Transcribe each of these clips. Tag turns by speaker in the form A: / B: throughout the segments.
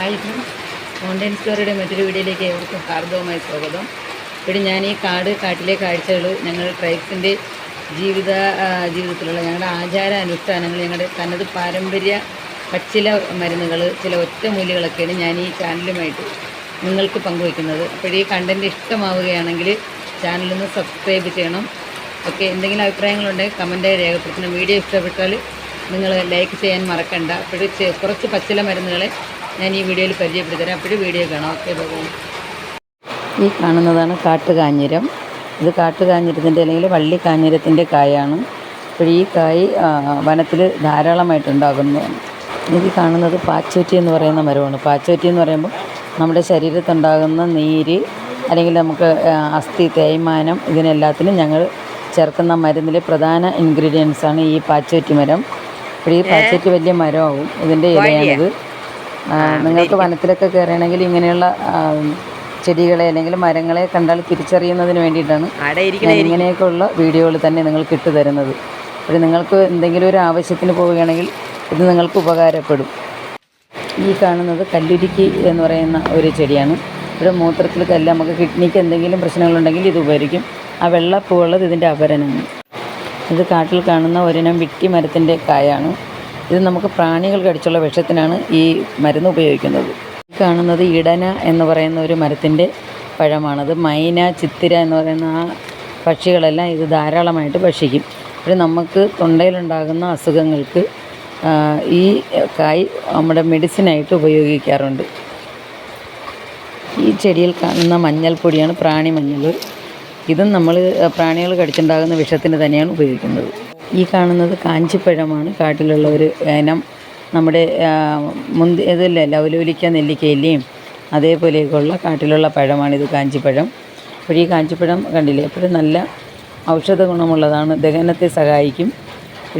A: Hi friends online സ്റ്റോറിയുടെ മറ്റൊരു വീഡിയോയിലേക്ക് ഏവർക്കും ഹാർദവുമായി സ്വാഗതം. ഇവിടെ ഞാൻ ഈ കാട് കാട്ടിലെ കാഴ്ചകൾ ഞങ്ങൾ ട്രൈബ്സിന്റെ ജീവിത ജീവിതത്തിലുള്ള ഞങ്ങളുടെ ആചാര അനുഷ്ഠാനങ്ങൾ ഞങ്ങളുടെ തനത് പാരമ്പര്യ പച്ചില മരുന്നുകൾ ചില ഒറ്റമൂലികളൊക്കെയാണ് ഞാൻ ഈ ചാനലുമായിട്ട് നിങ്ങൾക്ക് പങ്കുവയ്ക്കുന്നത്. അപ്പോൾ ഈ കണ്ടന്റ് ഇഷ്ടമാവുകയാണെങ്കിൽ ചാനലൊന്ന് സബ്സ്ക്രൈബ് ചെയ്യണം. ഓക്കെ എന്തെങ്കിലും അഭിപ്രായങ്ങളുണ്ടെങ്കിൽ കമന്റായി രേഖപ്പെടുത്തണം. വീഡിയോ ഇഷ്ടപ്പെട്ടാൽ നിങ്ങൾ ലൈക്ക് ചെയ്യാൻ മറക്കണ്ട. അപ്പോൾ കുറച്ച് പച്ചില മരുന്നുകളെ ഞാൻ ഈ വീഡിയോയിൽ പരിചയപ്പെടുത്തരാം. അപ്പോഴും വീഡിയോ കാണാം. ഓക്കെ ഭഗവാൻ ഈ കാണുന്നതാണ് കാട്ടുകാഞ്ഞിരം. ഇത് കാട്ടുകാഞ്ഞിരത്തിന്റെ അല്ലെങ്കിൽ വള്ളി കാഞ്ഞിരത്തിന്റെ കായാണ്. അപ്പോൾ ഈ കായ് വനത്തിൽ ധാരാളമായിട്ടുണ്ടാകുന്നതാണ് ഇത് കാണുന്നത് പാച്ചോറ്റി എന്ന് പറയുന്ന മരമാണ്. പാച്ചോറ്റി എന്ന് പറയുമ്പോൾ നമ്മുടെ ശരീരത്തുണ്ടാകുന്ന നീര് അല്ലെങ്കിൽ നമുക്ക് അസ്ഥി തേയ്മാനം ഇതിനെല്ലാത്തിനും ഞങ്ങൾ ചേർക്കുന്ന മരുന്നിലെ പ്രധാന ഇൻഗ്രീഡിയൻസാണ് ഈ പാച്ചോറ്റി മരം. അപ്പോൾ ഈ പാച്ചോറ്റി വലിയ മരമാവും ഇതിന്റെ ഇലയാണിത്. നിങ്ങൾക്ക് വനത്തിലൊക്കെ കയറണമെങ്കിൽ ഇങ്ങനെയുള്ള ചെടികളെ അല്ലെങ്കിൽ മരങ്ങളെ കണ്ടാൽ തിരിച്ചറിയുന്നതിന് വേണ്ടിയിട്ടാണ് ഇങ്ങനെയൊക്കെയുള്ള വീഡിയോകൾ തന്നെ നിങ്ങൾക്ക് ഇട്ട് തരുന്നത്. അപ്പോൾ നിങ്ങൾക്ക് എന്തെങ്കിലും ഒരു ആവശ്യത്തിന് പോവുകയാണെങ്കിൽ ഇത് നിങ്ങൾക്ക് ഉപകാരപ്പെടും. ഈ കാണുന്നത് കല്ലുരുക്കി എന്ന് പറയുന്ന ഒരു ചെടിയാണ്. ഇവിടെ മൂത്രത്തിൽ കല്ല് നമുക്ക് കിഡ്നിക്ക് എന്തെങ്കിലും പ്രശ്നങ്ങളുണ്ടെങ്കിൽ ഇത് ഉപകരിക്കും. ആ വെള്ളപ്പൂവുള്ളത് ഇതിന്റെ അപരനാണ്. ഇത് കാട്ടിൽ കാണുന്ന ഒരിനം വിട്ടി മരത്തിന്റെ കായാണ്. ഇത് നമുക്ക് പ്രാണികൾ കടിച്ചുള്ള വിഷത്തിനാണ് ഈ മരുന്ന് ഉപയോഗിക്കുന്നത്. കാണുന്നത് ഇടന എന്ന് പറയുന്ന ഒരു മരത്തിന്റെ പഴമാണത്. മൈന ചിത്തിര എന്ന് പറയുന്ന ആ പക്ഷികളെല്ലാം ഇത് ധാരാളമായിട്ട് ഭക്ഷിക്കും. അപ്പോൾ നമുക്ക് തൊണ്ടയിലുണ്ടാകുന്ന അസുഖങ്ങൾക്ക് ഈ കായ് നമ്മുടെ മെഡിസിനായിട്ട് ഉപയോഗിക്കാറുണ്ട്. ഈ ചെടിയിൽ കാണുന്ന മഞ്ഞൾപ്പൊടിയാണ് പ്രാണി മഞ്ഞൾ. ഇതും നമ്മൾ പ്രാണികൾ കടിച്ചുണ്ടാകുന്ന വിഷത്തിന് തന്നെയാണ് ഉപയോഗിക്കുന്നത്. ഈ കാണുന്നത് കാഞ്ചിപ്പഴമാണ്. കാട്ടിലുള്ള ഒരു ഇനം. നമ്മുടെ മുന്തി ഇതല്ലേ ലവലൂലിക്ക നെല്ലിക്കയിലെയും അതേപോലെയൊക്കെയുള്ള കാട്ടിലുള്ള പഴമാണിത് കാഞ്ചിപ്പഴം. അപ്പോൾ ഈ കാഞ്ചിപ്പഴം കണ്ടില്ലേ? എപ്പോഴും നല്ല ഔഷധ ഗുണമുള്ളതാണ്. ദഹനത്തെ സഹായിക്കും.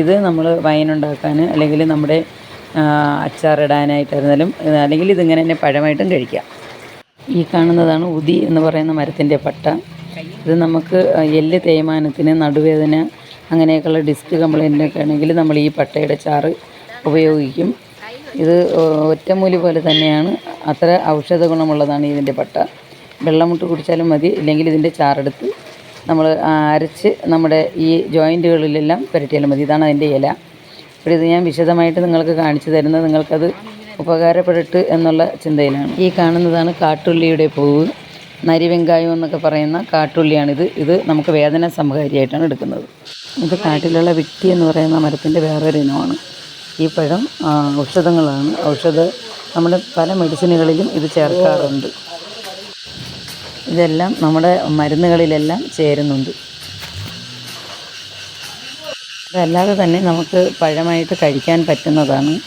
A: ഇത് നമ്മൾ വൈനുണ്ടാക്കാൻ അല്ലെങ്കിൽ നമ്മുടെ അച്ചാറിടാനായിട്ടായിരുന്നാലും അല്ലെങ്കിൽ ഇതിങ്ങനെ തന്നെ പഴമായിട്ടും കഴിക്കാം. ഈ കാണുന്നതാണ് ഉതി എന്ന് പറയുന്ന മരത്തിന്റെ പട്ട. ഇത് നമുക്ക് എല്ല് തേയ്മാനത്തിന് നടുവേദന അങ്ങനെയൊക്കെയുള്ള ഡിസ്ക് കംപ്ലൈന്റിനൊക്കെ ആണെങ്കിൽ നമ്മൾ ഈ പട്ടയുടെ ചാറ് ഉപയോഗിക്കും. ഇത് ഒറ്റമൂലി പോലെ തന്നെയാണ്. അത്ര ഔഷധ ഗുണമുള്ളതാണ് ഇതിന്റെ പട്ട. വെള്ളമുട്ട് കുടിച്ചാലും മതി. ഇല്ലെങ്കിൽ ഇതിന്റെ ചാറെടുത്ത് നമ്മൾ അരച്ച് നമ്മുടെ ഈ ജോയിന്റുകളിലെല്ലാം പുരട്ടിയാലും മതി. ഇതാണ് അതിന്റെ ഇല. അപ്പോൾ ഇത് ഞാൻ വിശദമായിട്ട് നിങ്ങൾക്ക് കാണിച്ചു തരുന്നത് നിങ്ങൾക്കത് ഉപകാരപ്പെടട്ട് എന്നുള്ള ചിന്തയിലാണ്. ഈ കാണുന്നതാണ് കാട്ടുള്ളിയുടെ പൂവ്. നരിവെങ്കായം എന്നൊക്കെ പറയുന്ന കാട്ടുള്ളിയാണിത്. ഇത് നമുക്ക് വേദന സംഹാരിയായിട്ടാണ് എടുക്കുന്നത്. ഇത് കാട്ടിലുള്ള വിട്ടി എന്ന് പറയുന്ന മരത്തിന്റെ വേറൊരു ഇനമാണ്. ഈ പഴം ഔഷധങ്ങളാണ്. ഔഷധ നമ്മൾ പല മെഡിസിനുകളിലും ഇത് ചേർക്കാറുണ്ട്. ഇതെല്ലാം നമ്മുടെ മരുന്നുകളിലെല്ലാം ചേരുന്നുണ്ട്. അതല്ലാതെ തന്നെ നമുക്ക് പഴമായിട്ട് കഴിക്കാൻ പറ്റുന്നതാണ്.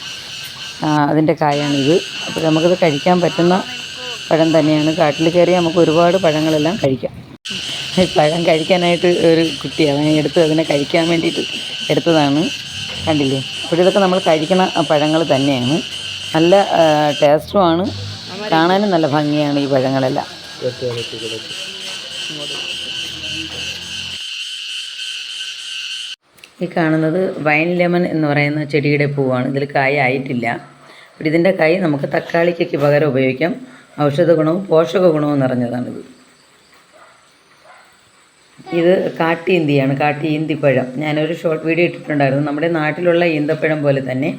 A: അതിന്റെ കായാണിത്. അപ്പോൾ നമുക്കിത് കഴിക്കാൻ പറ്റുന്ന പഴം തന്നെയാണ്. കാട്ടിൽ കയറി നമുക്ക് ഒരുപാട് പഴങ്ങളെല്ലാം കഴിക്കാം. പഴം കഴിക്കാനായിട്ട് ഒരു കുട്ടി അവൻ എടുത്ത് അതിനെ കഴിക്കാൻ വേണ്ടിയിട്ട് എടുത്തതാണ്. കണ്ടില്ലേ? അപ്പോൾ ഇതൊക്കെ നമ്മൾ കഴിക്കണ പഴങ്ങൾ തന്നെയാണ്. നല്ല ടേസ്റ്റുമാണ് കാണാനും നല്ല ഭംഗിയാണ് ഈ പഴങ്ങളെല്ലാം. ഈ കാണുന്നത് വൈൻ ലെമൺ എന്ന് പറയുന്ന ചെടിയുടെ പൂവാണ്. ഇതിൽ കായ ആയിട്ടില്ല. അപ്പോൾ ഇതിന്റെ കായ് നമുക്ക് തക്കാളിക്കൊക്കെ പകരം ഉപയോഗിക്കാം. ഔഷധ ഗുണവും പോഷക ഗുണവും നിറഞ്ഞതാണിത്. ഇത് കാട്ടി ഇന്തിയാണ് കാട്ടി ഇന്തിപ്പഴം. ഞാനൊരു ഷോർട്ട് വീഡിയോ ഇട്ടിട്ടുണ്ടായിരുന്നു. നമ്മുടെ നാട്ടിലുള്ള ഈന്തപ്പഴം പോലെ തന്നെ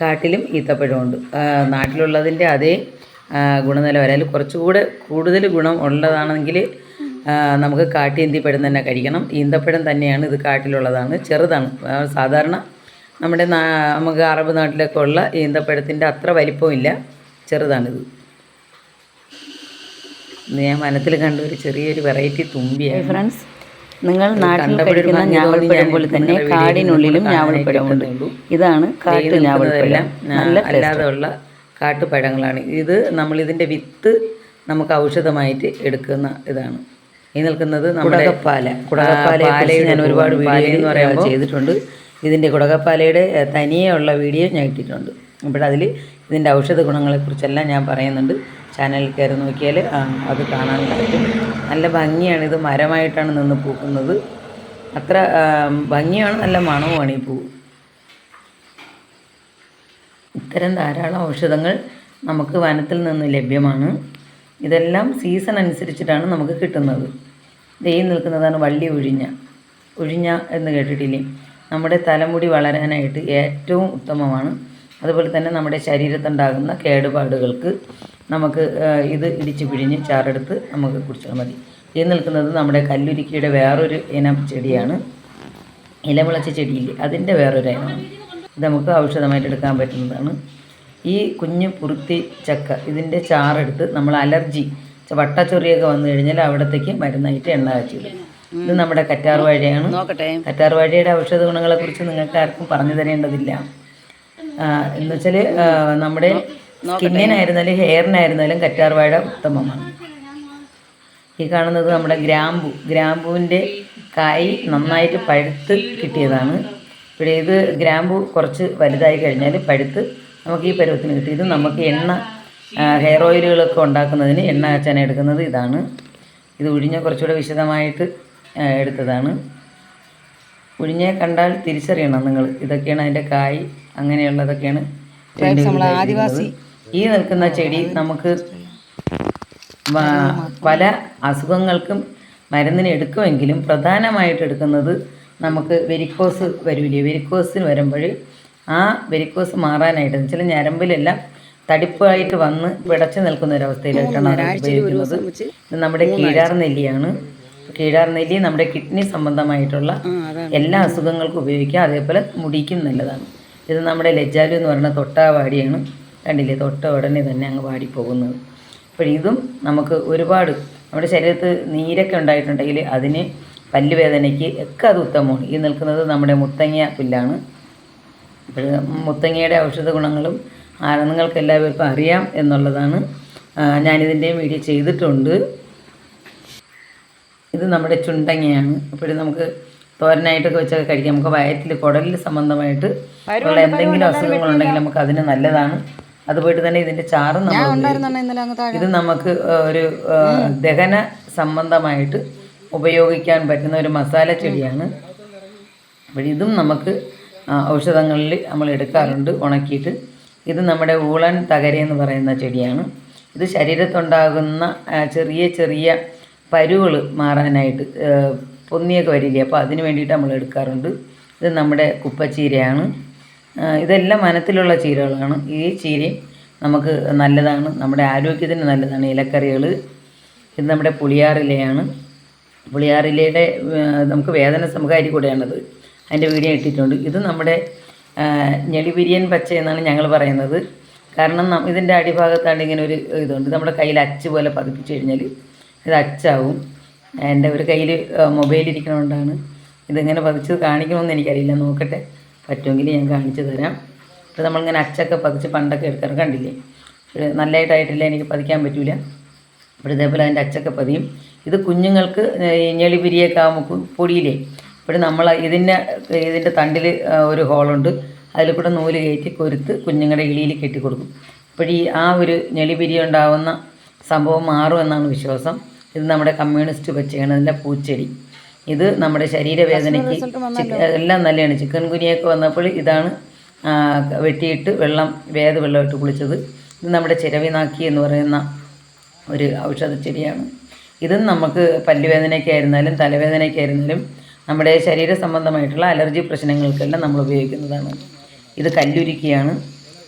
A: കാട്ടിലും ഈത്തപ്പഴമുണ്ട് നാട്ടിലുള്ളതിന്റെ അതേ ഗുണനിലവാരം അതിൽ കുറച്ചുകൂടെ കൂടുതൽ ഗുണം ഉള്ളതാണെങ്കിൽ നമുക്ക് കാട്ടി ഇന്തിപ്പഴം തന്നെ കഴിക്കണം. ഈന്തപ്പഴം തന്നെയാണ് ഇത് കാട്ടിലുള്ളതാണ് ചെറുതാണ്. സാധാരണ നമ്മുടെ നമുക്ക് അറബ് നാട്ടിലൊക്കെ ഉള്ള ഈന്തപ്പഴത്തിന്റെ അത്ര വലിപ്പമില്ല ചെറുതാണിത്. ഞാൻ വനത്തിൽ കണ്ട ഒരു ചെറിയൊരു വെറൈറ്റി തുമ്പിയാണ്. ഫ്രണ്ട്സ് നിങ്ങൾ നാട്ടിൽ കഴിക്കുന്ന ഞാവൽപ്പഴം പോലെ തന്നെ കാടിനുള്ളിലും ഞാവൽപ്പഴമുണ്ട് ഇതാണ് കാട്ടു ഞാവൽപ്പഴം നല്ല അല്ലാതെയുള്ള കാട്ടുപഴങ്ങളാണ്. ഇത് നമ്മൾ ഇതിന്റെ വിത്ത് നമുക്ക് ഔഷധമായിട്ട് എടുക്കുന്ന ഇതാണ്. ഈ നിൽക്കുന്നത് നമ്മുടെ കുടകപ്പാല. ഞാൻ ഒരുപാട് വീഡിയോ എന്ന് പറയുമ്പോൾ ചെയ്തിട്ടുണ്ട്. ഇതിന്റെ കുടകപ്പാലയുടെ തനിയെയുള്ള തനിയെ ഉള്ള വീഡിയോ ഞാൻ ഇട്ടിട്ടുണ്ട്. അതിൽ ഇതിന്റെ ഔഷധ ഗുണങ്ങളെക്കുറിച്ചെല്ലാം ഞാൻ പറയുന്നുണ്ട്. ചാനലിൽ കയറി നോക്കിയാൽ അത് കാണാൻ പറ്റും. നല്ല ഭംഗിയാണ് ഇത് മരമായിട്ടാണ് നിന്ന് പൂക്കുന്നത്. അത്ര ഭംഗിയാണ് നല്ല മണവുമാണ് ഈ പൂ. ഇത്തരം ധാരാളം ഔഷധങ്ങൾ നമുക്ക് വനത്തിൽ നിന്ന് ലഭ്യമാണ്. ഇതെല്ലാം സീസൺ അനുസരിച്ചിട്ടാണ് നമുക്ക് കിട്ടുന്നത്. ദേ ഈ നിൽക്കുന്നതാണ് വള്ളി ഒഴിഞ്ഞ ഒഴിഞ്ഞ എന്ന് കേട്ടിട്ടില്ലേ? നമ്മുടെ തലമുടി വളരാനായിട്ട് ഏറ്റവും ഉത്തമമാണ്. അതുപോലെ തന്നെ നമ്മുടെ ശരീരത്തുണ്ടാകുന്ന കേടുപാടുകൾക്ക് നമുക്ക് ഇത് ഇടിച്ച് പിഴിഞ്ഞ് ചാറെടുത്ത് നമുക്ക് കുടിച്ചാൽ മതി. ഈ നിൽക്കുന്നത് നമ്മുടെ കല്ലുരുക്കിയുടെ വേറൊരു ഇനം ചെടിയാണ്. ഇലമുളച്ച ചെടിയില്ലേ അതിന്റെ വേറൊരു ഇനമാണ് ഇത് നമുക്ക് ഔഷധമായിട്ട് എടുക്കാൻ പറ്റുന്നതാണ്. ഈ കുഞ്ഞു പുറുത്തി ചക്ക ഇതിന്റെ ചാറെടുത്ത് നമ്മൾ അലർജി വട്ടച്ചൊറിയൊക്കെ വന്നു കഴിഞ്ഞാൽ അവിടത്തേക്ക് മരുന്നായിട്ട് എണ്ണ കാച്ചിടും ഇത് നമ്മുടെ കറ്റാർ വാഴയാണ്. കറ്റാർ വാഴയുടെ ഔഷധ ഗുണങ്ങളെക്കുറിച്ച് നിങ്ങൾക്ക് ആർക്കും പറഞ്ഞു തരേണ്ടതില്ല. എന്ന് വെച്ചാൽ നമ്മുടെ സ്കിന്നിനായിരുന്നാലും ഹെയറിനായിരുന്നാലും കറ്റാർവാഴ ഉത്തമമാണ്. ഈ കാണുന്നത് നമ്മുടെ ഗ്രാമ്പു. ഗ്രാമ്പുവിന്റെ കായ് നന്നായിട്ട് പഴുത്ത് കിട്ടിയതാണ്. ഇവിടെ ഇത് ഗ്രാമ്പു കുറച്ച് വലുതായി കഴിഞ്ഞാൽ പഴുത്ത് നമുക്ക് ഈ പരുവത്തിന് കിട്ടി. ഇത് നമുക്ക് എണ്ണ ഹെയർ ഓയിലുകളൊക്കെ ഉണ്ടാക്കുന്നതിന് എണ്ണ കാച്ചാൻ എടുക്കുന്നത് ഇതാണ്. ഇത് ഉഴിഞ്ഞ കുറച്ചുകൂടെ വിശദമായിട്ട് എടുത്തതാണ്. ഉഴിഞ്ഞെ കണ്ടാൽ തിരിച്ചറിയണം നിങ്ങൾ ഇതൊക്കെയാണ് അതിന്റെ കായ് അങ്ങനെയുള്ളതൊക്കെയാണ് ആദിവാസി. ഈ നിൽക്കുന്ന ചെടി നമുക്ക് പല അസുഖങ്ങൾക്കും മരുന്നിന് എടുക്കുമെങ്കിലും പ്രധാനമായിട്ട് എടുക്കുന്നത് നമുക്ക് വെരിക്കോസ് വരില്ലേ വെരിക്കോസിന് വരുമ്പോൾ ആ വെരിക്കോസ് മാറാനായിട്ട് ചില ഞരമ്പിലെല്ലാം തടിപ്പായിട്ട് വന്ന് പിടച്ചു നിൽക്കുന്ന ഒരവസ്ഥയിലേക്കാണ് ഉപയോഗിക്കുന്നത്. ഇത് നമ്മുടെ കീഴാർ നെല്ലിയാണ്. കീഴാർ നെല്ലി നമ്മുടെ കിഡ്നി സംബന്ധമായിട്ടുള്ള എല്ലാ അസുഖങ്ങൾക്കും ഉപയോഗിക്കാം. അതേപോലെ മുടിക്കും നല്ലതാണ്. ഇത് നമ്മുടെ ലജ്ജാലു എന്ന് പറയുന്ന തൊട്ടാവാടിയാണ്. കണ്ടില്ലേ? തൊട്ട ഉടനെ തന്നെ അങ്ങ് വാടിപ്പോകുന്നത്. അപ്പോൾ ഇതും നമുക്ക് ഒരുപാട് നമ്മുടെ ശരീരത്ത് നീരൊക്കെ ഉണ്ടായിട്ടുണ്ടെങ്കിൽ അതിന് പല്ലുവേദനയ്ക്ക് ഒക്കെ അത് ഉത്തമമാണ്. ഈ നിൽക്കുന്നത് നമ്മുടെ മുത്തങ്ങ പുല്ലാണ്. അപ്പോൾ മുത്തങ്ങയുടെ ഔഷധ ഗുണങ്ങളും നിങ്ങൾക്ക് എല്ലാവർക്കും അറിയാം എന്നുള്ളതാണ് ഞാനിതിന്റെയും വീഡിയോ ചെയ്തിട്ടുണ്ട്. ഇത് നമ്മുടെ ചുണ്ടങ്ങയാണ്. അപ്പോൾ നമുക്ക് തോരനായിട്ടൊക്കെ വെച്ചൊക്കെ കഴിക്കാം. നമുക്ക് വയറ്റിൽ കുടലിൽ സംബന്ധമായിട്ട് ഉള്ള എന്തെങ്കിലും അസുഖങ്ങളുണ്ടെങ്കിൽ നമുക്ക് അതിന് നല്ലതാണ്. അതുപോലെ തന്നെ ഇതിന്റെ ചാറും നമ്മൾ ഇത് നമുക്ക് ഒരു ദഹന സംബന്ധമായിട്ട് ഉപയോഗിക്കാൻ പറ്റുന്ന ഒരു മസാല ചെടിയാണ്. അപ്പോൾ ഇതും നമുക്ക് ഔഷധങ്ങളിൽ നമ്മൾ എടുക്കാറുണ്ട് ഉണക്കിയിട്ട്. ഇത് നമ്മുടെ ഊളൻ തകരയെന്ന് എന്ന് പറയുന്ന ചെടിയാണ്. ഇത് ശരീരത്തുണ്ടാകുന്ന ചെറിയ ചെറിയ പരുകൾ മാറാനായിട്ട് പൊന്നിയൊക്കെ വരില്ലേ? അപ്പോൾ അതിന് വേണ്ടിയിട്ട് നമ്മൾ എടുക്കാറുണ്ട്. ഇത് നമ്മുടെ കുപ്പച്ചീരയാണ്. ഇതെല്ലാം വനത്തിലുള്ള ചീരകളാണ്. ഈ ചീരയും നമുക്ക് നല്ലതാണ്. നമ്മുടെ ആരോഗ്യത്തിന് നല്ലതാണ് ഇലക്കറികൾ. ഇത് നമ്മുടെ പുളിയാറിലയാണ്. പുളിയാറിലയുടെ നമുക്ക് വേദന സമകാരി കൂടെയാണത്. അതിന്റെ വീഡിയോ ഇട്ടിട്ടുണ്ട്. ഇത് നമ്മുടെ ഞെളിപിരിയൻ പച്ച എന്നാണ് ഞങ്ങൾ പറയുന്നത്. കാരണം ഇതിന്റെ അടിഭാഗത്താണ് ഇങ്ങനെ ഒരു ഇതുണ്ട്. നമ്മുടെ കയ്യിൽ അച്ച് പോലെ പതിപ്പിച്ച് കഴിഞ്ഞാൽ ഇത് അച്ചാവും. എന്റെ ഒരു കയ്യിൽ മൊബൈൽ ഇരിക്കണോണ്ടാണ് ഇതെങ്ങനെ പതിച്ച് കാണിക്കണമെന്ന് എനിക്കറിയില്ല. നോക്കട്ടെ. പറ്റുമെങ്കിൽ ഞാൻ കാണിച്ചു തരാം. ഇപ്പോൾ നമ്മളിങ്ങനെ അച്ചൊക്കെ പതിച്ച് പണ്ടൊക്കെ എടുക്കാറ് കണ്ടില്ലേ? ഇത് നല്ലതായിട്ടായിട്ടില്ല എനിക്ക് പതിക്കാൻ പറ്റൂല? അപ്പോൾ ഇതേപോലെ അതിന്റെ അച്ചൊക്കെ പതിയും. ഇത് കുഞ്ഞുങ്ങൾക്ക് ഞെളിപിരിയൊക്കെ ആകുമ്പോൾ പൊടിയില്ലേ? ഇപ്പോൾ നമ്മൾ ഇതിന്റെ ഇതിന്റെ തണ്ടിൽ ഒരു ഹോളുണ്ട്. അതിൽ കൂടെ നൂൽ കയറ്റി കൊരുത്ത് കുഞ്ഞുങ്ങളുടെ ഇളിയിൽ കെട്ടിക്കൊടുക്കും. അപ്പോൾ ഈ ആ ഒരു ഞെളിപിരി ഉണ്ടാവുന്ന സംഭവം മാറുമെന്നാണ് വിശ്വാസം. ഇത് നമ്മുടെ കമ്മ്യൂണിസ്റ്റ് പച്ചയാണ് അതിന്റെ പൂച്ചെടി. ഇത് നമ്മുടെ ശരീരവേദനയ്ക്ക് എല്ലാം നല്ലതാണ് ചിക്കൻ കുനിയൊക്കെ വന്നപ്പോൾ ഇതാണ് വെട്ടിയിട്ട് വെള്ളം വേദ വെള്ളമിട്ട് കുളിച്ചത്. ഇത് നമ്മുടെ ചിരവിനാക്കി എന്ന് പറയുന്ന ഒരു ഔഷധ ചെടിയാണ്. ഇതും നമുക്ക് പല്ലുവേദനയ്ക്കായിരുന്നാലും തലവേദനയ്ക്കായിരുന്നാലും നമ്മുടെ ശരീര സംബന്ധമായിട്ടുള്ള അലർജി പ്രശ്നങ്ങൾക്കെല്ലാം നമ്മൾ ഉപയോഗിക്കുന്നതാണ്. ഇത് കല്ലുരുക്കിയാണ്.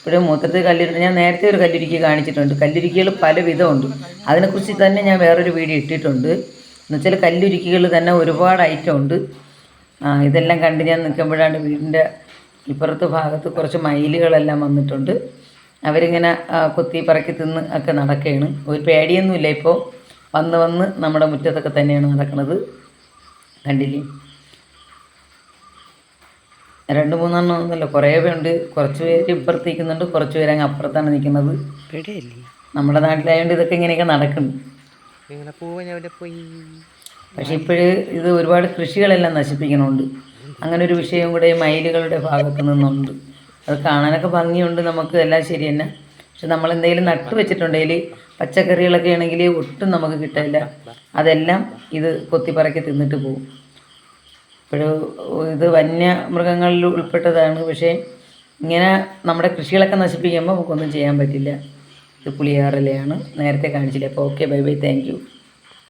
A: ഇവിടെ മൂത്രത്തിൽ കല്ലുരുക്കി ഞാൻ നേരത്തെ ഒരു കല്ലുരുക്കി കാണിച്ചിട്ടുണ്ട്. കല്ലുരുക്കികൾ പല വിധമുണ്ട് അതിനെക്കുറിച്ച് തന്നെ ഞാൻ വേറൊരു വീഡിയോ ഇട്ടിട്ടുണ്ട്. എന്നുവെച്ചാൽ കല്ലുരുക്കികൾ തന്നെ ഒരുപാട് ഐറ്റം ഉണ്ട്. ഇതെല്ലാം കണ്ട് ഞാൻ നിൽക്കുമ്പോഴാണ് വീടിന്റെ ഇപ്പുറത്ത് ഭാഗത്ത് കുറച്ച് മയിലുകളെല്ലാം വന്നിട്ടുണ്ട്. അവരിങ്ങനെ കൊത്തി പറക്കി തിന്ന് ഒക്കെ നടക്കുകയാണ്. ഒരു പേടിയൊന്നുമില്ല ഇപ്പോൾ. വന്ന് വന്ന് നമ്മുടെ മുറ്റത്തൊക്കെ തന്നെയാണ് നടക്കുന്നത്. കണ്ടില്ലേ? രണ്ട് മൂന്നെണ്ണം ഒന്നുമല്ല. കുറേ പേരുണ്ട്. കുറച്ച് പേര് ഇപ്പുറത്ത് നിൽക്കുന്നുണ്ട്. കുറച്ച് പേര് അങ്ങ് അപ്പുറത്താണ് നിൽക്കുന്നത്. നമ്മുടെ നാട്ടിലായതുകൊണ്ട് ഇതൊക്കെ ഇങ്ങനെയൊക്കെ നടക്കുന്നു. പക്ഷെ ഇപ്പോഴ് ഇത് ഒരുപാട് കൃഷികളെല്ലാം നശിപ്പിക്കണമുണ്ട് അങ്ങനെ ഒരു വിഷയം കൂടെ മയിലുകളുടെ ഭാഗത്ത് നിന്നുണ്ട്. അത് കാണാനൊക്കെ ഭംഗിയുണ്ട്. നമുക്ക് എല്ലാം ശരി തന്നെ. പക്ഷെ നമ്മൾ എന്തെങ്കിലും നട്ടു വെച്ചിട്ടുണ്ടെങ്കിൽ പച്ചക്കറികളൊക്കെ ആണെങ്കിൽ ഒട്ടും നമുക്ക് കിട്ടില്ല അതെല്ലാം ഇത് കൊത്തിപ്പറക്കി തിന്നിട്ട് പോകും ഇപ്പോഴും ഇത് വന്യ മൃഗങ്ങളിൽ ഉൾപ്പെട്ടതാണ്. പക്ഷേ ഇങ്ങനെ നമ്മുടെ കൃഷികളൊക്കെ നശിപ്പിക്കുമ്പോൾ നമുക്കൊന്നും ചെയ്യാൻ പറ്റില്ല. ഇത് പുളിയാറിലയാണ്. നേരത്തെ കാണിച്ചില്ല. അപ്പോൾ ഓക്കെ ബൈ ബൈ. താങ്ക്